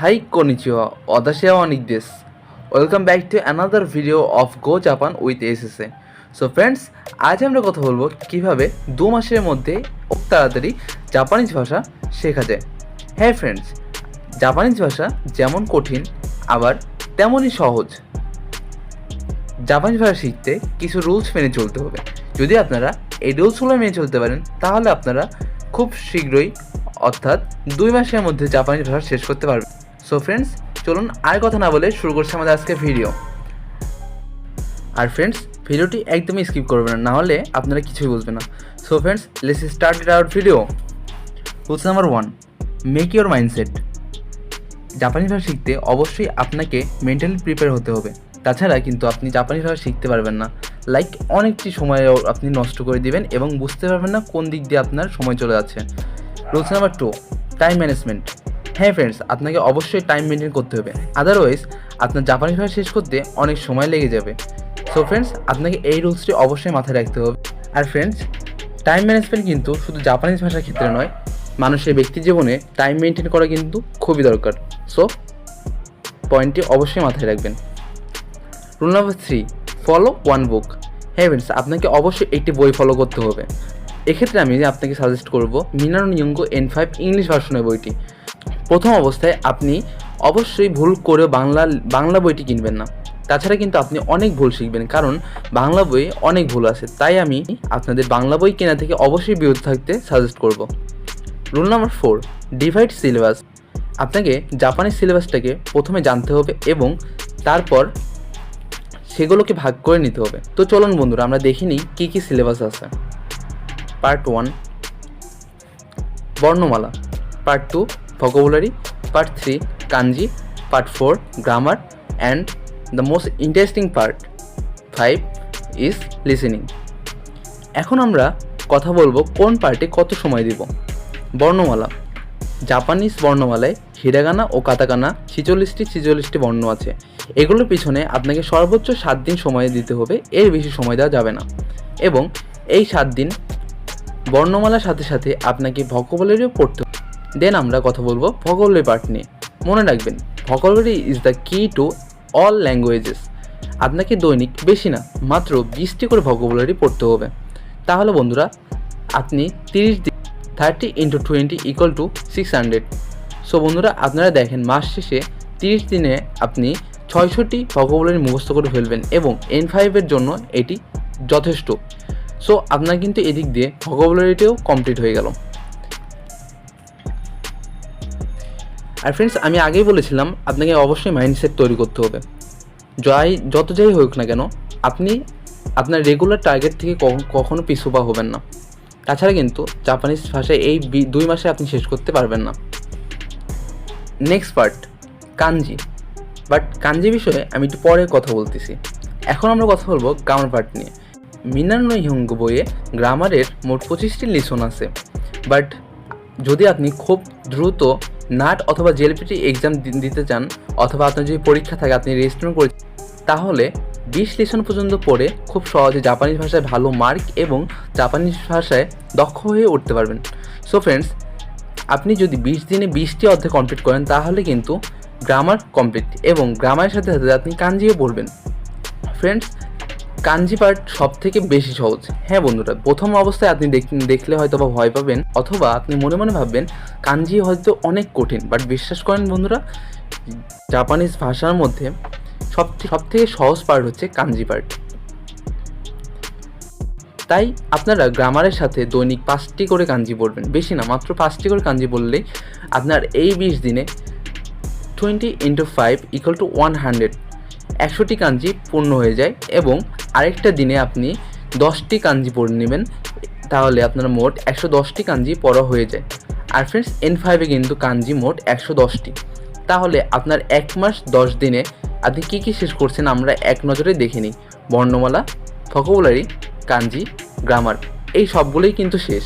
Hi konnichiwa, watashi wa Onik desu. Welcome back to another video of go Japan with SSA so friends আজ আমরা কথা বলব কীভাবে দু মাসের মধ্যে খুব তাড়াতাড়ি জাপানিজ ভাষা শেখা যায়। হ্যাঁ ফ্রেন্ডস জাপানিজ ভাষা যেমন কঠিন আবার তেমনই সহজ। জাপানিজ ভাষা শিখতে কিছু রুলস মেনে চলতে হবে। যদি আপনারা এই রুলসগুলো মেনে চলতে পারেন তাহলে আপনারা খুব শীঘ্রই অর্থাৎ দুই মাসের মধ্যে জাপানিজ ভাষা শেষ করতে পারবেন। সো ফ্রেন্ডস চলুন আর কথা না বলে শুরু করছি আমাদের আজকে ভিডিও আর ফ্রেন্ডস ভিডিওটি একদমই স্কিপ করবেন না নাহলে আপনারা কিছুই বুঝবেন না। So friends let's start it our video rules number one make your mindset জাপানি ভাষা শিখতে অবশ্যই আপনাকে মেন্টালি প্রিপেয়ার হতে হবে। তাছাড়া কিন্তু আপনি জাপানি ভাষা শিখতে পারবেন না। লাইক অনেকটি সময় আপনি নষ্ট করে দিবেন এবং বুঝতে পারবেন না কোন দিক দিয়ে আপনার সময় চলে যাচ্ছে। Rules number two time management হ্যাঁ ফ্রেন্ডস আপনাকে অবশ্যই টাইম মেনটেন করতে হবে। আদারওয়াইজ আপনার জাপানি ভাষা শেষ করতে অনেক সময় লেগে যাবে। সো ফ্রেন্ডস আপনাকে এই রুলসটি অবশ্যই মাথায় রাখতে হবে। আর ফ্রেন্ডস টাইম ম্যানেজমেন্ট কিন্তু শুধু জাপানিজ ভাষার ক্ষেত্রে নয়, মানুষের ব্যক্তি জীবনে টাইম মেনটেন করা কিন্তু খুবই দরকার। সো পয়েন্টটি অবশ্যই মাথায় রাখবেন। Rule number three follow one book হ্যাঁ ফ্রেন্ডস আপনাকে অবশ্যই একটি বই ফলো করতে হবে। এক্ষেত্রে আমি আপনাকে সাজেস্ট করব মিনারো নিয়ঙ্গ এন ফাইভ ইংলিশ ভার্সনের বইটি। প্রথম অবস্থায় আপনি অবশ্যই ভুল করে বাংলা বাংলা বইটি কিনবেন না। তাছাড়া কিন্তু আপনি অনেক ভুল শিখবেন, কারণ বাংলা বইয়ে অনেক ভুল আছে। তাই আমি আপনাদের বাংলা বই কেনা থেকে অবশ্যই বিরত থাকতে সাজেস্ট করব। Rule number four divide syllabus আপনাকে জাপানি সিলেবাসটাকে প্রথমে জানতে হবে এবং তারপর সেগুলোকে ভাগ করে নিতে হবে। তো চলুন বন্ধুরা, আমরা দেখে নিই কী কী সিলেবাস আছে। পার্ট ওয়ান বর্ণমালা। Part two vocabulary part three kanji part four grammar and the most interesting part five is listening এখন আমরা কথা বলব কোন পার্টে কত সময় দিব? বর্ণমালা। জাপানিজ বর্ণমালায় হিরাগানা ও কাতাকানা ছিচল্লিশটি ছিচল্লিশটি বর্ণ আছে। এগুলোর পিছনে আপনাকে সর্বোচ্চ সাত দিন সময় দিতে হবে, এর বেশি সময় দেওয়া যাবে না। এবং এই সাত দিন বর্ণমালার সাথে সাথে আপনাকে ভোকাবুলারিও পড়তে দেন আমরা কথা বলব ভোকাবুলারি পার্ট নিয়ে। মনে রাখবেন, vocabulary is the key to all languages আপনাকে দৈনিক বেশি না, মাত্র বিশটি করে ভোকাবুলারি পড়তে হবে। তাহলে বন্ধুরা, আপনি তিরিশ দিন thirty into twenty equal to six hundred so বন্ধুরা, আপনারা দেখেন, মাস শেষে তিরিশ দিনে আপনি ছয়শটি ভোকাবুলারি মুখস্থ করে ফেলবেন এবং এন ফাইভের জন্য এটি যথেষ্ট। সো আপনার কিন্তু এদিক দিয়ে ভোকাবুলারিটিও কমপ্লিট হয়ে গেল। আর ফ্রেন্ডস আমি আগেই বলেছিলাম, আপনাকে অবশ্যই মাইন্ডসেট তৈরি করতে হবে। যাই, যত যাই হোক না কেন, আপনি আপনার রেগুলার টার্গেট থেকে কখ- কখনো পিছুপা হবেন না। তাছাড়া কিন্তু জাপানিজ ভাষায় এই দুই মাসে আপনি শেষ করতে পারবেন না। Next part kanji but kanji বিষয়ে আমি একটু পরে কথা বলতেছি। এখন আমরা কথা বলব গ্রামার পার্ট নিয়ে। মিনান্ন হিঙ্গ বইয়ে গ্রামারের মোট পঁচিশটি লিসন আছে। বাট যদি আপনি খুব দ্রুত নাট অথবা জেলপিটি এক্সাম দিতে চান অথবা আপনার যদি পরীক্ষা থাকে, আপনি রেজিস্ট্রেশন করে তাহলে বিশ লিসন পর্যন্ত পড়ে খুব সহজে জাপানিজ ভাষায় ভালো মার্ক এবং জাপানিজ ভাষায় দক্ষ হয়ে উঠতে পারবেন। সো ফ্রেন্ডস আপনি যদি বিশ দিনে বিশটি অধ্যায় কমপ্লিট করেন, তাহলে কিন্তু গ্রামার কমপ্লিট এবং গ্রামারের সাথে সাথে আপনি কাঞ্জিও পড়বেন। ফ্রেন্ডস কাঞ্জি পার্ট সব থেকে বেশি সহজ। হ্যাঁ বন্ধুরা, প্রথম অবস্থায় আপনি দেখলে হয়তো বা ভয় পাবেন, অথবা আপনি মনে মনে ভাববেন, কাঞ্জি হয়তো অনেক কঠিন বাট বিশ্বাস করেন বন্ধুরা জাপানিজ ভাষার মধ্যে সব সব থেকে সহজ পার্ট হচ্ছে কাঞ্জি পার্ট তাই আপনারা গ্রামারের সাথে দৈনিক পাঁচটি করে কাঞ্জি পড়বেন, বেশি না, মাত্র পাঁচটি করে কাঞ্জি বললেই আপনার এই বিশ দিনে twenty into five equal to one hundred একশোটি কাঞ্জি পূর্ণ হয়ে যায় এবং আরেকটা দিনে আপনি দশটি কাঞ্জি পড়ে নেবেন, তাহলে আপনার মোট একশো দশটি কাঞ্জি পড়া হয়ে যায়। আর ফ্রেন্ডস এন ফাইভে কিন্তু কাঞ্জি মোট একশো দশটি। তাহলে আপনার এক মাস দশ দিনে আপনি কী কী শেষ করছেন আমরা এক নজরে দেখে নিই। বর্ণমালা ভোকাবুলারি কাঞ্জি গ্রামার এই সবগুলোই কিন্তু শেষ।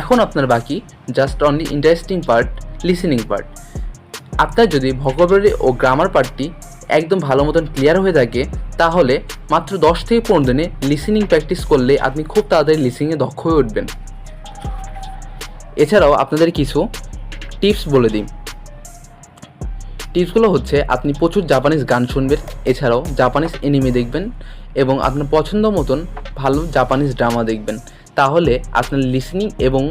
এখন আপনার বাকি just only interesting part listening part আপনার যদি ভোকাবুলারি ও গ্রামার পার্টটি একদম ভালো মতন ক্লিয়ার হয়ে থাকে, তাহলে মাত্র দশ থেকে পনেরো দিনে লিসেনিং প্র্যাকটিস করলে আপনি খুব তাড়াতাড়ি লিসিংয়ে দক্ষ হয়ে উঠবেন। এছাড়াও আপনাদের কিছু টিপস বলে দিই। টিপসগুলো হচ্ছে, আপনি প্রচুর জাপানিজ গান শুনবেন, এছাড়াও জাপানিজ এনিমে দেখবেন, এবং আপনার পছন্দ মতন ভালো জাপানিজ ড্রামা দেখবেন। তাহলে আপনার লিসনিং এবং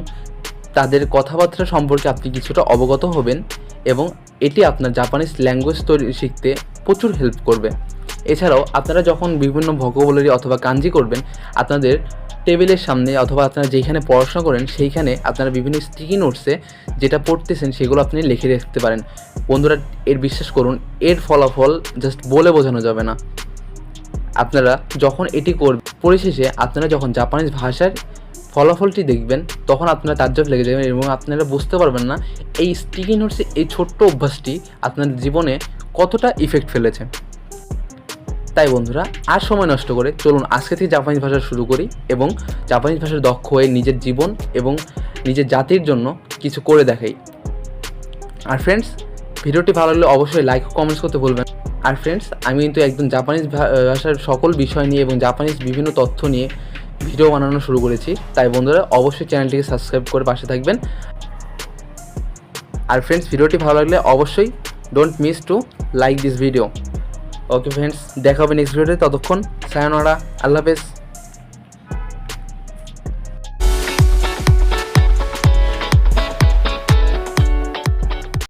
তাদের কথাবার্তা সম্পর্কে আপনি কিছুটা অবগত হবেন, এবং এটি আপনার জাপানিজ ল্যাঙ্গুয়েজ তৈরি শিখতে প্রচুর হেল্প করবে। এছাড়াও আপনারা যখন বিভিন্ন ভোকাবুলারি অথবা কাঞ্জি করবেন, আপনাদের টেবিলের সামনে অথবা আপনারা যেখানে পড়াশোনা করেন, সেইখানে আপনারা বিভিন্ন স্টিকি নোটসে যেটা পড়তেছেন সেগুলো আপনি লিখে রাখতে পারেন। বন্ধুরা, এর বিশ্বাস করুন, এর ফলাফল জাস্ট বলে বোঝানো যাবে না। আপনারা যখন এটি করবেন পরিশেষে আপনারা যখন জাপানিজ ভাষার ফলাফলটি দেখবেন, তখন আপনারা তাজ্জব লেগে যাবেন এবং আপনারা বুঝতে পারবেন না, এই স্টিকি নোটসে এই ছোট্ট অভ্যাসটি আপনার জীবনে কতটা ইফেক্ট ফেলেছে? তাই বন্ধুরা, আর সময় নষ্ট করে চলুন আজকে থেকে জাপানিজ ভাষা শুরু করি এবং জাপানিজ ভাষার দক্ষ হয়ে নিজের জীবন এবং নিজের জাতির জন্য কিছু করে দেখাই। আর ফ্রেন্ডস ভিডিওটি ভালো লাগলে অবশ্যই লাইক কমেন্টস করতে ভুলবেন আর ফ্রেন্ডস আমি কিন্তু একদম জাপানিজ ভাষার সকল বিষয় নিয়ে এবং জাপানিজ বিভিন্ন তথ্য নিয়ে ভিডিও বানানো শুরু করেছি। তাই বন্ধুরা, অবশ্যই চ্যানেলটিকে সাবস্ক্রাইব করে পাশে থাকবেন। আর ফ্রেন্ডস ভিডিওটি ভালো লাগলে অবশ্যই don't miss to like this video okay friends দেখা হবে নেক্সট ভিডিওতে ততক্ষণ সায়নারা আল্লাহ হাফেজ